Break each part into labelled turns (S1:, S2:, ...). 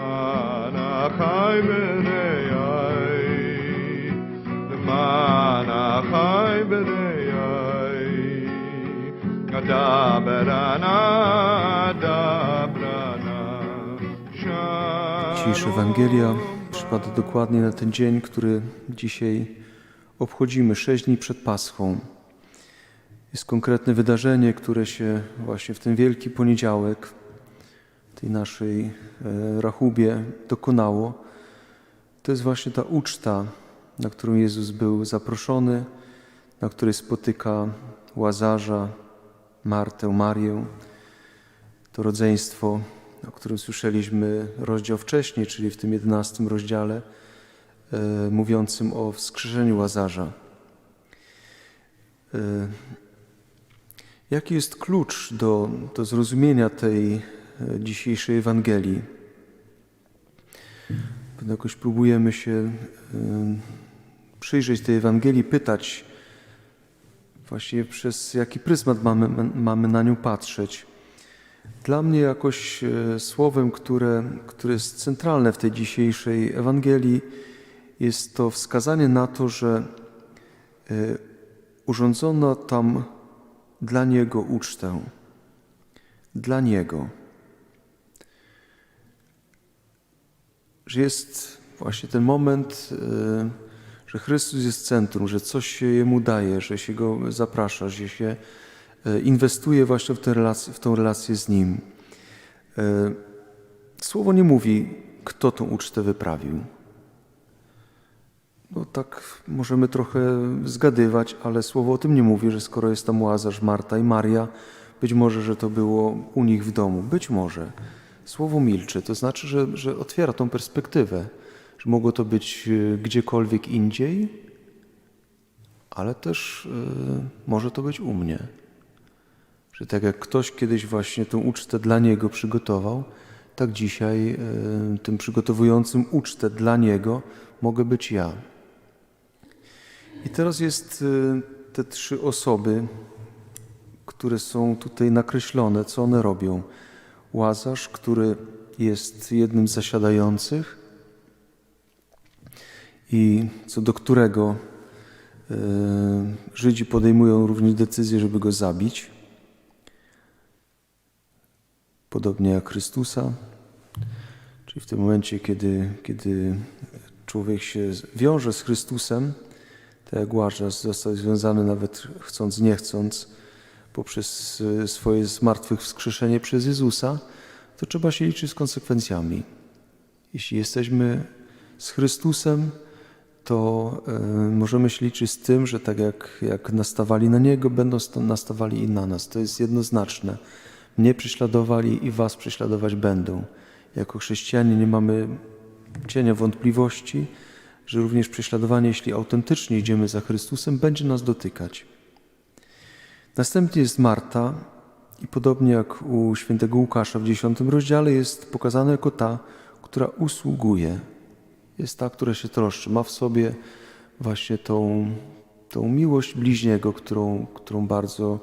S1: למען החי בנאי, למען החי בנאי, אדברנה, אדברנה,
S2: Dzisiejsza Ewangelia przypada dokładnie na ten dzień, który dzisiaj obchodzimy, sześć dni przed Paschą. Jest konkretne wydarzenie, które się właśnie w ten wielki poniedziałek, tej naszej e, rachubie dokonało. To jest właśnie ta uczta, na którą Jezus był zaproszony, na której spotyka Łazarza, Martę, Marię, to rodzeństwo, o którym słyszeliśmy rozdział wcześniej, czyli w tym jedenastym rozdziale, e, mówiącym o wskrzeszeniu Łazarza. E, jaki jest klucz do, do zrozumienia tej dzisiejszej Ewangelii? Jakoś próbujemy się e, przyjrzeć tej Ewangelii, pytać właściwie przez jaki pryzmat mamy, mamy na nią patrzeć. Dla mnie jakoś e, słowem, które, które jest centralne w tej dzisiejszej Ewangelii, jest to wskazanie na to, że e, urządzono tam dla Niego ucztę. Dla Niego. Że jest właśnie ten moment, e, że Chrystus jest centrum, że coś się Jemu daje, że się Go zaprasza, że się e, inwestuje właśnie w tę relację, w tą relację z Nim. E, Słowo nie mówi, kto tą ucztę wyprawił. No tak możemy trochę zgadywać, ale słowo o tym nie mówi, że skoro jest tam Łazarz, Marta i Maria, być może, że to było u nich w domu. Być może. Słowo milczy, to znaczy, że, że otwiera tą perspektywę, że mogło to być e, gdziekolwiek indziej, ale też e, może to być u mnie. Że tak jak ktoś kiedyś właśnie tę ucztę dla niego przygotował, tak dzisiaj e, tym przygotowującym ucztę dla niego mogę być ja. I teraz jest te trzy osoby, które są tutaj nakreślone, co one robią. Łazarz, który jest jednym z zasiadających i co do którego e, Żydzi podejmują również decyzję, żeby go zabić. Podobnie jak Chrystusa, czyli w tym momencie, kiedy, kiedy człowiek się wiąże z Chrystusem, tak jak Łazarz został związany nawet chcąc, nie chcąc, poprzez e, swoje zmartwychwskrzeszenie przez Jezusa, to trzeba się liczyć z konsekwencjami. Jeśli jesteśmy z Chrystusem, to e, możemy się liczyć z tym, że tak jak, jak nastawali na Niego, będą sta- nastawali i na nas. To jest jednoznaczne. Mnie prześladowali i Was prześladować będą. Jako chrześcijanie nie mamy cienia wątpliwości, że również prześladowanie, jeśli autentycznie idziemy za Chrystusem, będzie nas dotykać. Następnie jest Marta i podobnie jak u świętego Łukasza w dziesiątym rozdziale jest pokazana jako ta, która usługuje. Jest ta, która się troszczy, ma w sobie właśnie tą, tą miłość bliźniego, którą, którą bardzo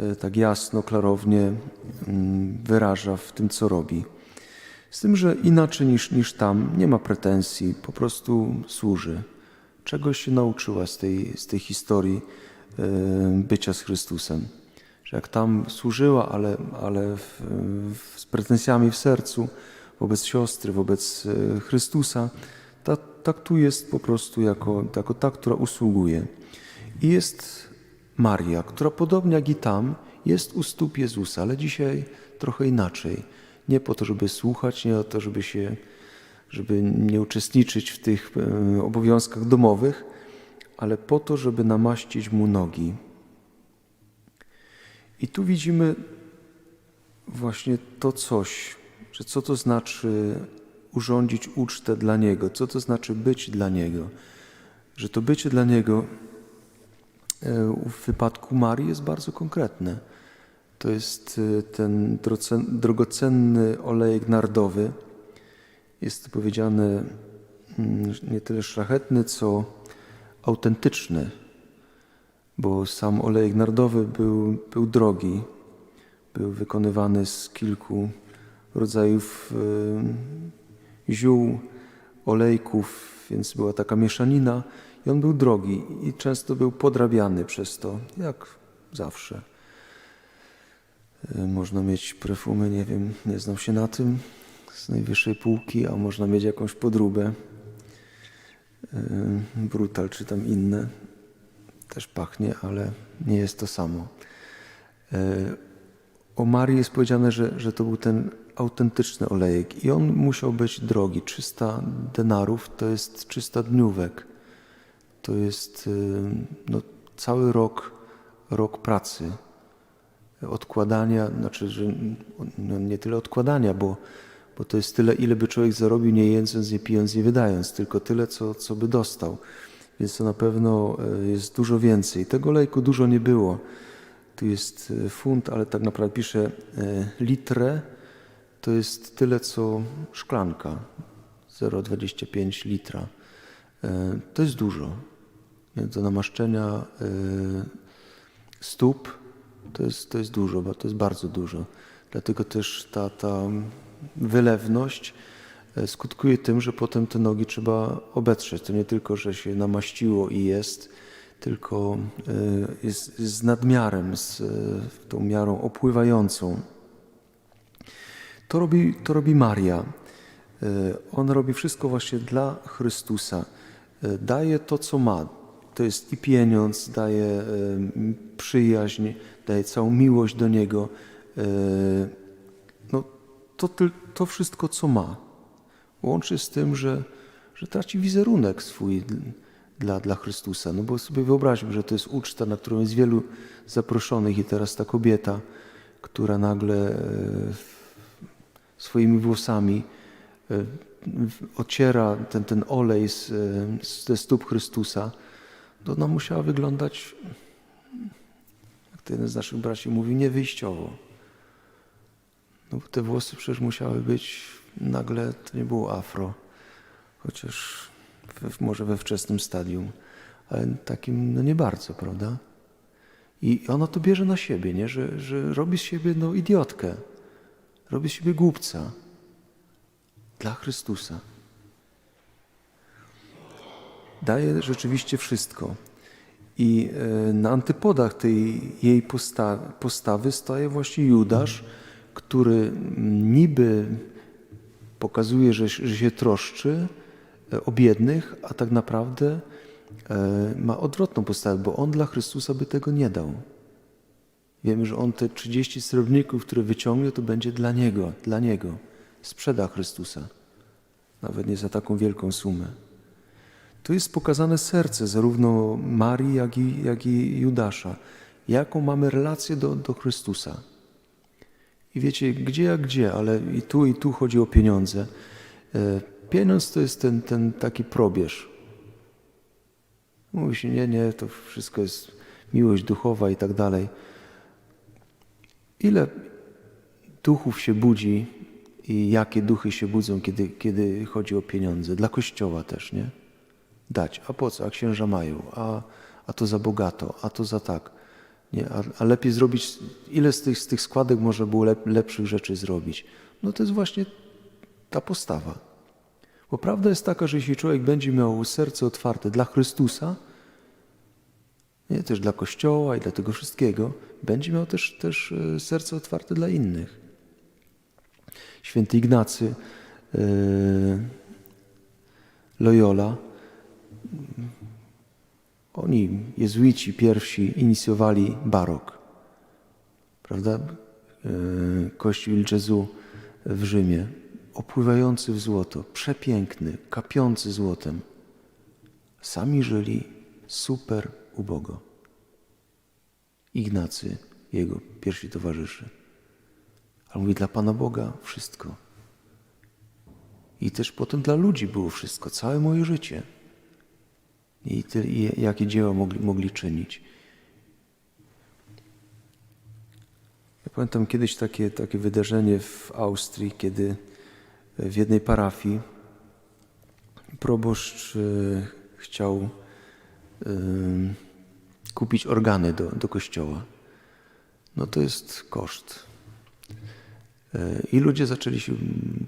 S2: e, tak jasno, klarownie mm, wyraża w tym, co robi. Z tym, że inaczej niż, niż tam, nie ma pretensji, po prostu służy. Czegoś się nauczyła z tej, z tej historii bycia z Chrystusem. Że jak tam służyła, ale, ale w, w, z pretensjami w sercu wobec siostry, wobec e, Chrystusa, ta, tak tu jest po prostu jako, jako ta, która usługuje. I jest Maria, która podobnie jak i tam jest u stóp Jezusa, ale dzisiaj trochę inaczej. Nie po to, żeby słuchać, nie po to, żeby się, żeby nie uczestniczyć w tych e, obowiązkach domowych, ale po to, żeby namaścić mu nogi. I tu widzimy właśnie to coś, że co to znaczy urządzić ucztę dla Niego, co to znaczy być dla Niego. Że to bycie dla Niego e, w wypadku Marii jest bardzo konkretne. To jest e, ten drogocenny olejek nardowy. Jest to powiedziane mm, nie tyle szlachetny, co autentyczny, bo sam olejek nardowy był, był drogi, był wykonywany z kilku rodzajów e, ziół, olejków, więc była taka mieszanina i on był drogi i często był podrabiany przez to, jak zawsze. Y, Można mieć perfumy, nie wiem, nie znam się na tym, z najwyższej półki, a można mieć jakąś podróbę, y, brutal czy tam inne. Też pachnie, ale nie jest to samo. Y, O Marii jest powiedziane, że, że to był ten autentyczny olejek i on musiał być drogi. 300 denarów to jest 300 dniówek. To jest y, no, cały rok, rok pracy odkładania, znaczy, że no nie tyle odkładania, bo, bo to jest tyle, ile by człowiek zarobił, nie jedząc, nie pijąc, nie wydając, tylko tyle, co, co by dostał. Więc to na pewno e, jest dużo więcej. Tego lejku dużo nie było. Tu jest e, funt, ale tak naprawdę pisze e, litrę, to jest tyle, co szklanka, 0,25 litra. To jest dużo. Do namaszczenia stóp to jest, to jest dużo, bo to jest bardzo dużo. Dlatego też ta, ta wylewność e, skutkuje tym, że potem te nogi trzeba obetrzeć. To nie tylko, że się namaściło i jest, tylko e, jest, z nadmiarem, z e, tą miarą opływającą. To robi, to robi Maria. Ona robi wszystko właśnie dla Chrystusa. Daje to, co ma. To jest i pieniądz, daje przyjaźń, daje całą miłość do Niego. To, to wszystko, co ma. Łączy z tym, że, że traci wizerunek swój dla, dla Chrystusa. No bo sobie wyobraźmy, że to jest uczta, na którą jest wielu zaproszonych i teraz ta kobieta, która nagle e, swoimi włosami e, ociera ten, ten olej z, e, ze stóp Chrystusa, to ona musiała wyglądać, jak to jeden z naszych braci mówi, niewyjściowo. No bo te włosy przecież musiały być, nagle to nie było afro, chociaż może we wczesnym stadium, ale takim no nie bardzo, prawda? I ona to bierze na siebie, nie? Że, że robi z siebie no, idiotkę, robi z siebie głupca dla Chrystusa. Daje rzeczywiście wszystko. I e, na antypodach tej jej posta postawy staje właśnie Judasz, który niby pokazuje, że, że się troszczy e, o biednych, a tak naprawdę e, ma odwrotną postawę, bo on dla Chrystusa by tego nie dał. Wiemy, że on te 30 srebrników, które wyciągnie, to będzie dla niego, dla niego. Sprzeda Chrystusa. Nawet nie za taką wielką sumę. Tu jest pokazane serce zarówno Marii, jak i, jak i Judasza. Jaką mamy relację do, do Chrystusa. I wiecie, gdzie jak gdzie, ale i tu, i tu chodzi o pieniądze. E, Pieniądz to jest ten, ten taki probierz. Mówi się, nie, nie, to wszystko jest miłość duchowa i tak dalej. Ile duchów się budzi i jakie duchy się budzą, kiedy, kiedy chodzi o pieniądze? Dla Kościoła też, nie? Dać. A po co? A księża mają. A, a to za bogato, a to za tak. Nie, a, a lepiej zrobić, ile z tych, z tych składek można było lep, lepszych rzeczy zrobić? No to jest właśnie ta postawa. Bo prawda jest taka, że jeśli człowiek będzie miał serce otwarte dla Chrystusa, nie też dla Kościoła i dla tego wszystkiego, będzie miał też, też e, serce otwarte dla innych. Święty Ignacy, e, Loyola, oni, jezuici pierwsi, inicjowali barok. Prawda? E, Kościół Il Gesù w Rzymie, opływający w złoto, przepiękny, kapiący złotem. Sami żyli super ubogo. Ignacy, jego pierwsi towarzysze. Ale mówi, dla Pana Boga wszystko. I też potem dla ludzi było wszystko, całe moje życie. I, jakie dzieła mogli, mogli czynić. Ja pamiętam kiedyś takie, takie wydarzenie w Austrii, kiedy w jednej parafii proboszcz e, chciał e, kupić organy do, do kościoła. No to jest koszt. E, I ludzie zaczęli się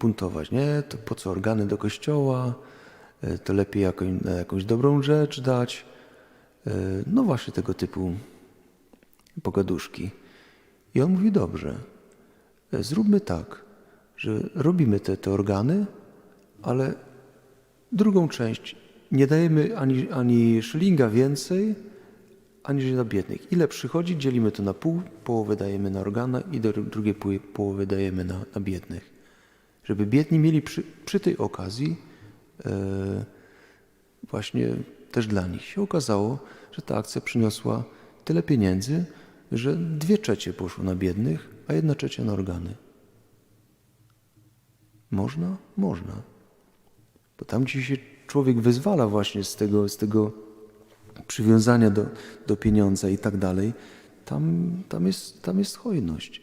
S2: buntować. Nie, to po co organy do kościoła? E, To lepiej jakoś, na jakąś dobrą rzecz dać. E, No właśnie tego typu pogaduszki. I on mówi, dobrze, e, zróbmy tak, że robimy te, te organy, ale drugą część nie dajemy ani, ani szylinga więcej, aniżeli na biednych. Ile przychodzi, dzielimy to na pół, połowę dajemy na organa i do drugiej połowy dajemy na, na biednych. Żeby biedni mieli przy, przy tej okazji właśnie też dla nich. Się okazało, że ta akcja przyniosła tyle pieniędzy, że dwie trzecie poszło na biednych, a jedna trzecia na organy. Można? Można. Bo tam, gdzie się człowiek wyzwala właśnie z tego, z tego przywiązania do, do pieniądza i tak dalej, tam, tam, jest, tam jest hojność.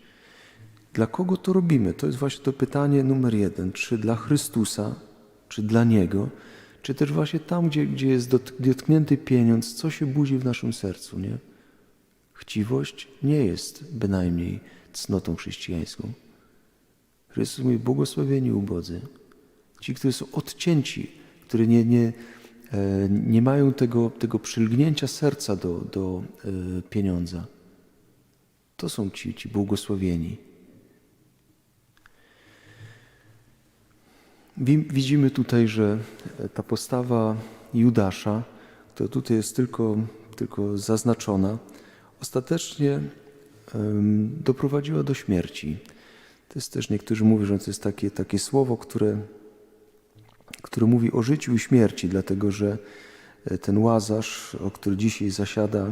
S2: Dla kogo to robimy? To jest właśnie to pytanie numer jeden. Czy dla Chrystusa, czy dla Niego, czy też właśnie tam, gdzie, gdzie jest dot- dotknięty pieniądz, co się budzi w naszym sercu, nie? Chciwość nie jest bynajmniej cnotą chrześcijańską. Chrystus mówi, błogosławieni ubodzy. Ci, którzy są odcięci, którzy nie, nie, e, nie mają tego, tego przylgnięcia serca do, do e, pieniądza. To są ci, ci błogosławieni. Widzimy tutaj, że ta postawa Judasza, która tutaj jest tylko, tylko zaznaczona, ostatecznie doprowadziła do śmierci. To jest też, niektórzy mówią, że to jest takie, takie słowo, które, które mówi o życiu i śmierci, dlatego że e, ten Łazarz, o który dzisiaj zasiada e,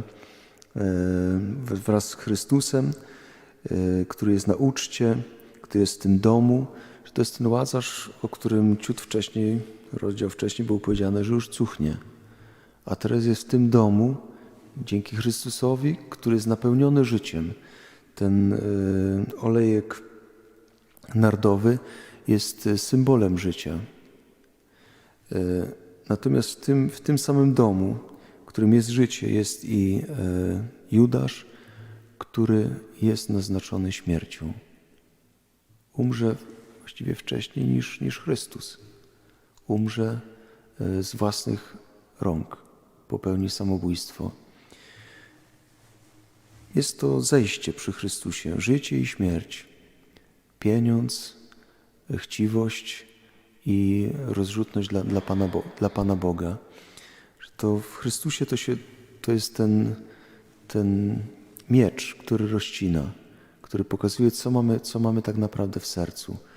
S2: wraz z Chrystusem, e, który jest na uczcie, który jest w tym domu, to jest ten Łazarz, o którym ciut wcześniej, rozdział wcześniej było powiedziane, że już cuchnie. A teraz jest w tym domu, dzięki Chrystusowi, który jest napełniony życiem. Ten e, olejek nardowy jest e, symbolem życia. E, Natomiast w tym, w tym samym domu, w którym jest życie, jest i e, Judasz, który jest naznaczony śmiercią. Umrze właściwie wcześniej niż, niż Chrystus. Umrze e, z własnych rąk, popełni samobójstwo. Jest to zejście przy Chrystusie, życie i śmierć, pieniądz, chciwość i rozrzutność dla, dla, Pana, Bo, dla Pana Boga. To w Chrystusie to, się, to jest ten, ten miecz, który rozcina, który pokazuje, co mamy, co mamy tak naprawdę w sercu.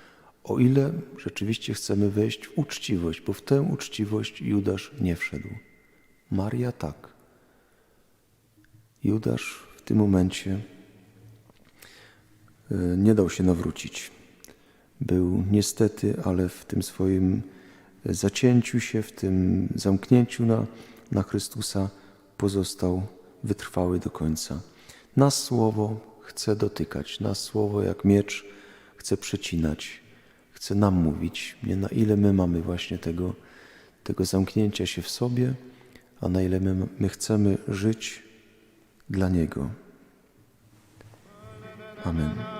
S2: O ile rzeczywiście chcemy wejść w uczciwość, bo w tę uczciwość Judasz nie wszedł. Maria tak. Judasz w tym momencie e, nie dał się nawrócić. Był niestety, ale w tym swoim zacięciu się, w tym zamknięciu na, na Chrystusa pozostał wytrwały do końca. Nas słowo chce dotykać, nas słowo jak miecz chce przecinać, chce nam mówić, nie na ile my mamy właśnie tego, tego zamknięcia się w sobie, a na ile my, my chcemy żyć dla Niego. Amen.